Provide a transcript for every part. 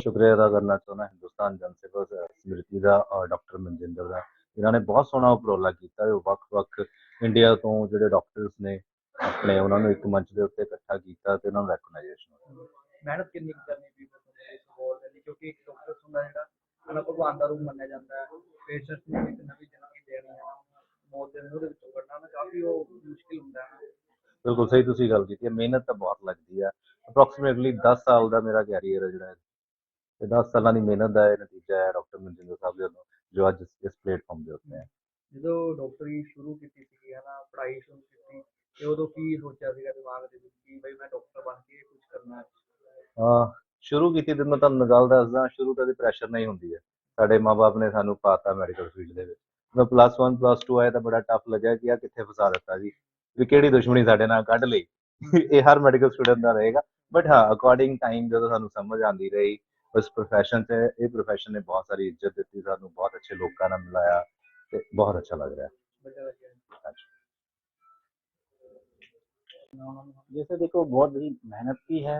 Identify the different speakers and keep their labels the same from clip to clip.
Speaker 1: ਸ਼ੁਕਰੀਆ ਅਦਾ ਕਰਨਾ ਚਾਹੁੰਦਾ ਹਿੰਦੁਸਤਾਨ ਜਨ ਸੇਵਾ ਸਮਿਤੀ ਦਾ ਔਰ ਡਾਕਟਰ ਮਨਜਿੰਦਰ ਦਾ। ਇਹਨਾਂ ਨੇ ਬਹੁਤ ਸੋਹਣਾ ਉਪਰਾਲਾ ਕੀਤਾ ਹੈ। ਵੱਖ-ਵੱਖ ਇੰਡੀਆ ਤੋਂ ਜਿਹੜੇ ਡਾਕਟਰਸ ਨੇ ਆਪਣੇ ਉਹਨਾਂ ਨੂੰ ਇੱਕ ਮੰਚ ਦੇ ਉੱਤੇ ਇਕੱਠਾ ਕੀਤਾ ਤੇ ਉਹਨਾਂ ਨੂੰ ਰੈਕਗਨਾਈਜੇਸ਼ਨ
Speaker 2: ਮਿਹਨਤ ਕਿੰਨੀ ਕਰਨੀ ਪਈ ਇਸ ਦੇ ਲਈ? ਕਿਉਂਕਿ ਇੱਕ ਡਾਕਟਰ ਹੁੰਦਾ ਜਿਹੜਾ ਹਨਾ ਭਗਵਾਨ ਦਾ ਰੂਪ ਮੰਨਿਆ ਜਾਂਦਾ ਹੈ। ਪੇਸ਼ੈਂਟ ਨੂੰ ਇੱਕ ਨਵੀਂ ਜ਼ਿੰਦਗੀ ਦੇਣੀ ਹੈ। ਮੌਤ ਦੇ ਮੂੰਹ ਦੇ ਵਿੱਚੋਂ ਕੱਢਣਾ ਨਾ ਕਾਫੀ ਉਹ ਮੁਸ਼ਕਿਲ ਹੁੰਦਾ ਹੈ।
Speaker 1: ਬਿਲਕੁਲ ਸਹੀ ਤੁਸੀਂ ਗੱਲ ਕੀਤੀ ਹੈ। ਮਿਹਨਤ ਤਾਂ ਬਹੁਤ ਲੱਗਦੀ ਹੈ। ਅਪਰੋਕਸੀਮੇਟਲੀ 10 ਸਾਲ ਦਾ ਮੇਰਾ ਕੈਰੀਅਰ ਹੈ ਜਿਹੜਾ ਤੇ 10 ਸਾਲਾਂ ਦੀ ਮਿਹਨਤ ਦਾ ਇਹ ਨਤੀਜਾ ਹੈ ਡਾਕਟਰ ਮਨਜਿੰਦਰ ਸਾਹਿਬ ਦੇ ਵੱਲੋਂ ਜੋ ਅੱਜ ਇਸ- ਪਲੇਟਫਾਰਮ ਦੇ ਉੱਤੇ ਹੈ।
Speaker 2: ਜਦੋਂ ਡਾਕਟਰੀ ਸ਼ੁਰੂ ਕੀਤੀ ਸੀ ਹਨਾ ਪੜ੍ਹਾਈ ਸ਼ੁਰੂ ਕੀਤੀ ਤੇ ਉਦੋਂ ਕੀ ਸੋਚਿਆ ਸੀਗਾ ਦਿਮਾਗ ਦੇ ਵਿੱਚ ਕਿ ਬਈ ਮੈਂ ਡਾਕਟਰ ਬਣ ਕੇ ਕੁਝ ਕਰਨਾ ਹੈ?
Speaker 1: ਅਹ ਸ਼ੁਰੂ ਕੀਤੀ ਤੇ ਮੈਂ ਤੁਹਾਨੂੰ ਗੱਲ ਦੱਸਦਾ ਸ਼ੁਰੂ ਤਾਂ ਦੀ ਪ੍ਰੈਸ਼ਰ ਨਹੀਂ ਹੁੰਦੀ ਹੈ। ਸਾਡੇ ਮਾਪੇ ਨੇ ਸਾਨੂੰ ਪਾਤਾ ਮੈਡੀਕਲ ਫੀਲਡ ਦੇ ਵਿੱਚ। ਮੈਂ ਪਲੱਸ 1 ਪਲੱਸ 2 ਆਇਆ ਤਾਂ ਬੜਾ ਟਫ ਲੱਗਿਆ ਕਿ ਆ ਕਿੱਥੇ ਫਸਾ ਦਿੱਤਾ ਜੀ? ਵੀ ਕਿਹੜੀ ਦੁਸ਼ਮਣੀ ਸਾਡੇ ਨਾਲ ਕੱਢ ਲਈ? ਇਹ ਹਰ ਮੈਡੀਕਲ ਸਟੂਡੈਂਟ ਦਾ ਰਹੇਗਾ। ਬਟ ਹਾਂ ਅਕੋਰਡਿੰਗ ਟਾਈਮ ਜਦੋਂ ਸਾਨੂੰ ਸਮਝ ਆਉਂਦੀ ਰਹੀ ਉਸ profession 'ਚ ਇਹ profession ਨੇ ਬਹੁਤ ਸਾਰੀ ਇੱਜ਼ਤ ਦਿੱਤੀ ਸਾਨੂੰ ਬਹੁਤ ਅੱਛੇ ਲੋਕਾਂ ਨਾਲ ਮਿਲਾਇਆ ਤੇ ਬਹੁਤ ਅੱਛਾ ਲੱਗ ਰਿਹਾ
Speaker 2: ਬੱਚਾ ਲੱਗਿਆ
Speaker 1: ਹਾਂਜੀ
Speaker 3: जैसे देखो बहुत बड़ी मेहनत भी है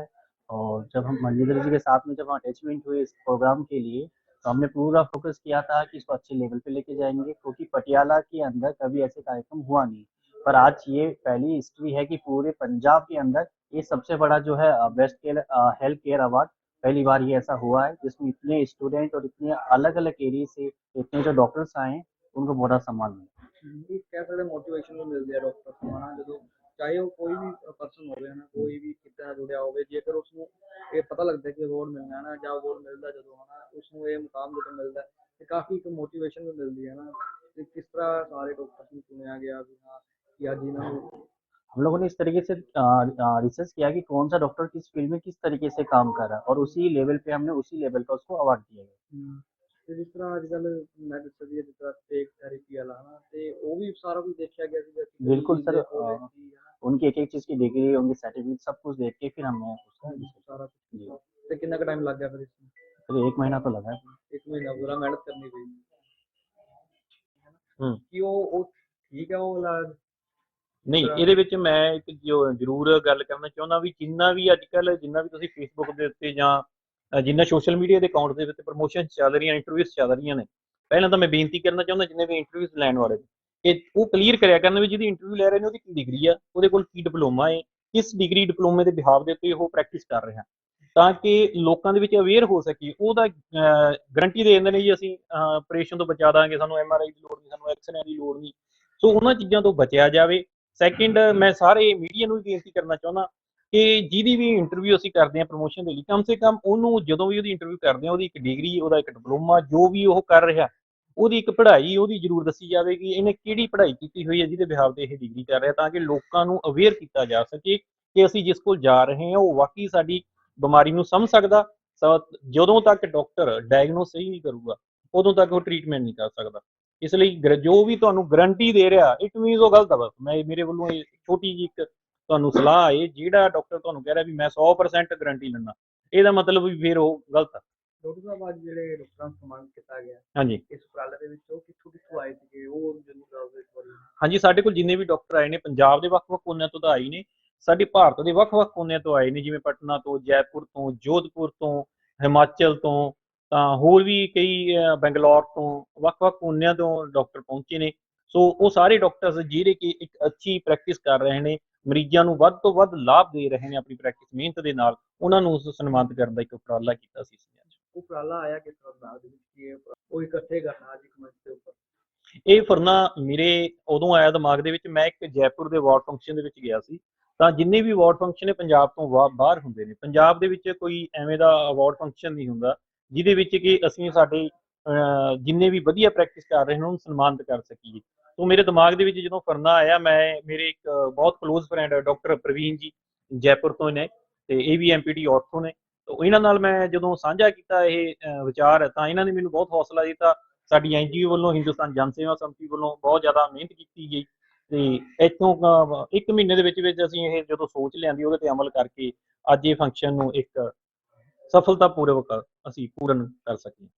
Speaker 3: और जब हम मंजीधर जी के साथ में जब अटैचमेंट हुए इस प्रोग्राम के लिए तो हमने पूरा फोकस किया था कि इसको अच्छे लेवल पे लेके जाएंगे क्योंकि पटियाला के अंदर कभी ऐसे कार्यक्रम हुआ नहीं पर आज ये पहली हिस्ट्री है कि पूरे पंजाब के अंदर ये सबसे बड़ा जो है best care health care award पहली बार ये ऐसा हुआ है जिसमें इतने स्टूडेंट और इतने अलग अलग एरिया से इतने जो डॉक्टर्स आए हैं उनको बड़ा सम्मान मिला
Speaker 2: ਵੀ ਕਹਿ ਸਕਦੇ ਮੋਟੀਵੇਸ਼ਨ ਵੀ ਮਿਲਦੀ ਹੈ ਡਾਕਟਰ ਤੋਂ ਹਨਾ ਜਦੋਂ ਚਾਹੇ ਉਹ ਕੋਈ ਵੀ ਪਰਸਨ ਹੋਵੇ ਹਨਾ ਕੋਈ ਵੀ ਕਿੱਦਾਂ ਜੁੜਿਆ ਹੋਵੇ ਜੇਕਰ ਉਸ ਨੂੰ ਇਹ ਪਤਾ ਲੱਗਦਾ ਕਿ ਅਵਾਰਡ ਮਿਲਣਾ ਹੈ ਨਾ ਜਾਂ ਅਵਾਰਡ ਮਿਲਦਾ ਜਦੋਂ ਹਨਾ ਉਸ ਨੂੰ ਇਹ ਮੁਕਾਮ ਜਦੋਂ ਮਿਲਦਾ ਹੈ, ਤੇ ਕਾਫੀ ਇੱਕ ਮੋਟੀਵੇਸ਼ਨ ਵੀ ਮਿਲਦੀ ਹੈ ਨਾ ਤੇ ਕਿਸ ਤਰ੍ਹਾਂ ਸਾਰੇ ਡਾਕਟਰਸ ਨੂੰ ਚੁਣਿਆ ਗਿਆ ਵੀ ਹਾਂ ਕਿ ਅੱਜ ਇਹਨਾਂ ਨੂੰ
Speaker 3: हम लोगों ने इस तरीके से रिसर्च किया कि कौन सा डॉक्टर किस फील्ड में किस तरीके से काम कर रहा है और उसी लेवल पे हमने उसी लेवल का उसको अवार्ड दिया गया
Speaker 2: ਹਮ, ਤੇ ਜਿਸ ਤਰ੍ਹਾਂ ਅੱਜ ਕੱਲ ਮੈਂ ਦੱਸਿਆ ਸੀ ਜਿਸ ਤਰ੍ਹਾਂ ਟੇਕ ਥੈਰੇਪੀ ਵਾਲਾ ਹਨਾ ਤੇ ਉਹ ਵੀ ਸਾਰਾ ਕੁਝ ਦੇਖਿਆ ਗਿਆ ਸੀ
Speaker 3: बिल्कुल सर, उनकी एक एक चीज़ की डिग्री उनकी सर्टिफिकेट सब कुछ देख के फिर हमने उसका
Speaker 2: ਸਾਰਾ
Speaker 3: जी
Speaker 2: ਕੁਝ ਤੇ ਕਿੰਨਾ ਕੁ ਟਾਈਮ ਲੱਗ ਗਿਆ ਫਿਰ ਇਸ ਨੂੰ
Speaker 3: फिर एक महीना तो लगा है
Speaker 2: ਇੱਕ ਮਹੀਨਾ ਪੂਰਾ ਮਿਹਨਤ ਕਰਨੀ ਪਈ
Speaker 1: ਹਮ।
Speaker 2: ਕਿ ਉਹ ਉਹ ਠੀਕ ਹੈ ਉਹ ਇਲਾਜ
Speaker 4: ਨਹੀਂ ਇਹਦੇ ਵਿੱਚ ਮੈਂ ਇੱਕ ਜੋ ਜ਼ਰੂਰ ਗੱਲ ਕਰਨਾ ਚਾਹੁੰਦਾ ਵੀ ਜਿੰਨਾ ਵੀ ਅੱਜ ਕੱਲ ਜਿੰਨਾ ਵੀ ਤੁਸੀਂ ਫੇਸਬੁੱਕ ਦੇ ਉੱਤੇ ਜਾਂ ਜਿੰਨਾ ਸੋਸ਼ਲ ਮੀਡੀਆ ਦੇ ਅਕਾਊਂਟ ਦੇ ਉੱਤੇ ਪ੍ਰੋਮੋਸ਼ਨ ਚੱਲ ਰਹੀਆਂ ਇੰਟਰਵਿਊਜ਼ ਚੱਲ ਰਹੀਆਂ ਨੇ ਪਹਿਲਾਂ ਤਾਂ ਮੈਂ ਬੇਨਤੀ ਕਰਨਾ ਚਾਹੁੰਦਾ ਜਿੰਨੇ ਵੀ ਇੰਟਰਵਿਊਜ਼ ਲੈਣ ਵਾਲੇ ਕਿ ਉਹ ਕਲੀਅਰ ਕਰਿਆ ਕਰਨ ਵੀ ਜਿਹਦੀ ਇੰਟਰਵਿਊ ਲੈ ਰਹੇ ਨੇ ਉਹਦੀ ਕੀ ਡਿਗਰੀ ਆ ਉਹਦੇ ਕੋਲ ਕੀ ਡਿਪਲੋਮਾ ਹੈ ਕਿਸ ਡਿਗਰੀ ਡਿਪਲੋਮੇ ਦੇ ਬਿਹਾਵ ਦੇ ਉੱਤੇ ਉਹ ਪ੍ਰੈਕਟਿਸ ਕਰ ਰਿਹਾ ਤਾਂ ਕਿ ਲੋਕਾਂ ਦੇ ਵਿੱਚ ਅਵੇਅਰ ਹੋ ਸਕੇ ਉਹਦਾ ਗਰੰਟੀ ਦੇ ਦਿੰਦੇ ਨੇ ਜੀ ਅਸੀਂ ਆਪਰੇਸ਼ਨ ਤੋਂ ਬਚਾ ਦਾਂਗੇ ਸਾਨੂੰ ਐਮਆਰਆਈ ਦੀ ਲੋੜ ਨਹੀਂ ਸਾਨੂੰ ਐਕਸਰੇ ਦੀ ਲੋੜ ਨਹੀਂ ਸੋ ਉਹਨਾਂ ਚੀਜ਼ਾਂ ਤੋਂ ਬਚਿਆ ਜਾਵੇ ਸੈਕਿੰਡ ਮੈਂ ਸਾਰੇ ਮੀਡੀਆ ਨੂੰ ਵੀ ਬੇਨਤੀ ਕਰਨਾ ਚਾਹੁੰਦਾ ਕਿ ਜਿਹਦੀ ਵੀ ਇੰਟਰਵਿਊ ਅਸੀਂ ਕਰਦੇ ਹਾਂ ਪ੍ਰੋਮੋਸ਼ਨ ਦੇ ਲਈ, ਕਮ ਸੇ ਕਮ ਉਹਨੂੰ ਜਦੋਂ ਵੀ ਉਹਦੀ ਇੰਟਰਵਿਊ ਕਰਦੇ ਹਾਂ, ਉਹਦੀ ਇੱਕ ਡਿਗਰੀ ਉਹਦਾ ਇੱਕ ਡਿਪਲੋਮਾ ਜੋ ਵੀ ਉਹ ਕਰ ਰਿਹਾ, ਉਹਦੀ ਇੱਕ ਪੜ੍ਹਾਈ ਉਹਦੀ ਜ਼ਰੂਰ ਦੱਸੀ ਜਾਵੇਗੀ, ਇਹਨੇ ਕਿਹੜੀ ਪੜ੍ਹਾਈ ਕੀਤੀ ਹੋਈ ਹੈ, ਜਿਹਦੇ ਬਿਹਾਵ ਤੇ ਇਹ ਡਿਗਰੀ ਕਰ ਰਿਹਾ, ਤਾਂ ਕਿ ਲੋਕਾਂ ਨੂੰ ਅਵੇਅਰ ਕੀਤਾ ਜਾ ਸਕੇ ਕਿ ਅਸੀਂ ਜਿਸ ਕੋਲ ਜਾ ਰਹੇ ਹਾਂ, ਉਹ ਵਾਕਈ ਸਾਡੀ ਬਿਮਾਰੀ ਨੂੰ ਸਮਝ ਸਕਦਾ ਸ- ਜਦੋਂ ਤੱਕ ਡਾਕਟਰ ਡਾਇਗਨੋਸ ਸਹੀ ਨਹੀਂ ਕਰੂਗਾ, ਉਦੋਂ ਤੱਕ ਉਹ ਟ੍ਰੀਟਮੈਂਟ ਨਹੀਂ ਕਰ ਸਕਦਾ। ਇਸ ਲਈ ਜੋ ਵੀ ਤੁਹਾਨੂੰ ਗਾਰੰਟੀ ਦੇ ਰਿਹਾ ਇਟ ਮੀਨਸ ਉਹ ਗਲਤ ਆ ਬਸ। ਮੈਂ ਮੇਰੇ ਵੱਲੋਂ ਇਹ ਛੋਟੀ ਜਿਹੀ ਇੱਕ ਤੁਹਾਨੂੰ ਸਲਾਹ ਹੈ ਜਿਹੜਾ ਡਾਕਟਰ ਤੁਹਾਨੂੰ ਕਹਿ ਰਿਹਾ ਵੀ ਮੈਂ 100% ਗਾਰੰਟੀ ਲੈਣਾ ਇਹਦਾ ਮਤਲਬ ਵੀ ਫਿਰ ਉਹ ਗਲਤ ਆ।
Speaker 2: ਡਾਕਟਰ ਸਾਹਿਬ ਅੱਜ ਜਿਹੜੇ ਡਾਕਟਰਾਂ ਨੂੰ ਸਨਮਾਨਿਤ ਕੀਤਾ ਗਿਆ
Speaker 4: ਹਾਂਜੀ।
Speaker 2: ਇਸ ਉਪਰਾਲੇ ਦੇ ਵਿੱਚ ਉਹ ਕਿੱਥੋਂ ਕਿੱਥੋਂ ਆਏ ਸੀਗੇ? ਉਹ ਜਰੂਰ ਦੱਸ ਦਿਓ ਇੱਕ ਵਾਰੀ
Speaker 4: ਹਾਂਜੀ ਸਾਡੇ ਕੋਲ ਜਿੰਨੇ ਵੀ ਡਾਕਟਰ ਆਏ ਨੇ ਪੰਜਾਬ ਦੇ ਵੱਖ-ਵੱਖ ਕੋਨਿਆਂ ਤੋਂ ਤਾਂ ਆਏ ਨੇ। ਸਾਡੇ ਭਾਰਤ ਦੇ ਵੱਖ-ਵੱਖ ਕੋਨਿਆਂ ਤੋਂ ਆਏ ਨੇ ਜਿਵੇਂ ਪਟਨਾ ਤੋਂ ਜੈਪੁਰ ਤੋਂ ਜੋਧਪੁਰ ਤੋਂ ਹਿਮਾਚਲ ਤੋਂ ਤਾਂ ਹੋਰ ਵੀ ਕਈ ਬੰਗਲੌਰ ਤੋਂ ਵੱਖ-ਵੱਖ ਕੋਨਿਆਂ ਤੋਂ ਡਾਕਟਰ ਪਹੁੰਚੇ ਨੇ। ਸੋ ਉਹ ਸਾਰੇ ਡਾਕਟਰਸ ਜਿਹੜੇ ਕਿ ਇੱਕ ਅੱਛੀ ਪ੍ਰੈਕਟਿਸ ਕਰ ਰਹੇ ਨੇ ਮਰੀਜ਼ਾਂ ਨੂੰ ਵੱਧ ਤੋਂ ਵੱਧ ਲਾਭ ਦੇ ਰਹੇ ਨੇ ਆਪਣੀ ਪ੍ਰੈਕਟਿਸ ਮਿਹਨਤ ਦੇ ਨਾਲ ਉਹਨਾਂ ਨੂੰ ਉਸ ਸਨਮਾਨਿਤ ਕਰਨ ਦਾ ਇੱਕ ਉਪਰਾਲਾ ਕੀਤਾ ਸੀ
Speaker 2: ਉਹ ਉਪਰਾਲਾ ਆਇਆ ਕਿਸ ਤਰ੍ਹਾਂ ਦੇ ਵਿੱਚ ਕਿ ਉਹ ਇਕੱਠੇ ਕਰਨਾ ਅੱਜ ਇੱਕ ਮੰਚ ਦੇ ਉੱਪਰ?
Speaker 4: ਇਹ ਫਰਨਾ ਮੇਰੇ ਉਦੋਂ ਆਇਆ ਦਿਮਾਗ ਦੇ ਵਿੱਚ ਮੈਂ ਇੱਕ ਜੈਪੁਰ ਦੇ ਵਾਰਡ ਫੰਕਸ਼ਨ ਦੇ ਵਿੱਚ ਗਿਆ ਸੀ। ਤਾਂ ਜਿੰਨੇ ਵੀ ਵਾਰਡ ਫੰਕਸ਼ਨ ਨੇ ਪੰਜਾਬ ਤੋਂ ਬਾਹਰ ਹੁੰਦੇ ਨੇ। ਪੰਜਾਬ ਦੇ ਵਿੱਚ ਕੋਈ ਐਵੇਂ ਦਾ ਅਵਾਰਡ ਫੰਕਸ਼ਨ ਨਹੀਂ ਹੁੰਦਾ। ਜਿਹਦੇ ਵਿੱਚ ਕਿ ਅਸੀਂ ਸਾਡੇ ਜਿੰਨੇ ਵੀ ਵਧੀਆ ਪ੍ਰੈਕਟਿਸ ਕਰ ਰਹੇ ਨੇ, ਉਹਨੂੰ ਸਨਮਾਨਿਤ ਕਰ ਸਕੀਏ। ਤੋਂ ਮੇਰੇ ਦਿਮਾਗ ਦੇ ਵਿੱਚ ਜਦੋਂ ਫਰਨਾ ਆਇਆ, ਮੈਂ, ਮੇਰੇ ਇੱਕ ਬਹੁਤ ਕਲੋਜ਼ ਫਰੈਂਡ ਡਾਕਟਰ ਪ੍ਰਵੀਨ ਜੀ, ਜੈਪੁਰ ਤੋਂ ਨੇ, ਤੇ ਇਹ ਵੀ ਐਮਪੀਟੀ ਆਰਥੋ ਨੇ। ਤੋਂ ਇਹਨਾਂ ਨਾਲ ਮੈਂ ਜਦੋਂ ਸਾਂਝਾ ਕੀਤਾ ਇਹ ਵਿਚਾਰ, ਤਾਂ ਇਹਨਾਂ ਨੇ ਮੈਨੂੰ ਬਹੁਤ ਹੌਸਲਾ ਦਿੱਤਾ। ਸਾਡੀ ਐਨਜੀਓ ਵੱਲੋਂ, ਹਿੰਦੁਸਤਾਨ ਜਨ ਸੇਵਾ ਸੰਮਤੀ ਵੱਲੋਂ ਬਹੁਤ ਜ਼ਿਆਦਾ ਮਿਹਨਤ ਕੀਤੀ ਗਈ। ਤੇ ਇੱਥੋਂ ਇੱਕ ਮਹੀਨੇ ਦੇ ਵਿੱਚ ਵਿੱਚ ਅਸੀਂ ਇਹ ਜਦੋਂ ਸੋਚ ਲਿਆਂਦੀ, ਉਹਦੇ ਤੇ ਅਮਲ ਕਰਕੇ ਅੱਜ ਇਹ ਫੰਕਸ਼ਨ ਨੂੰ ਇੱਕ ਸਫਲਤਾਪੂਰਵਕ ਅਸੀਂ ਪੂਰਨ ਕਰ ਸਕੀਏ।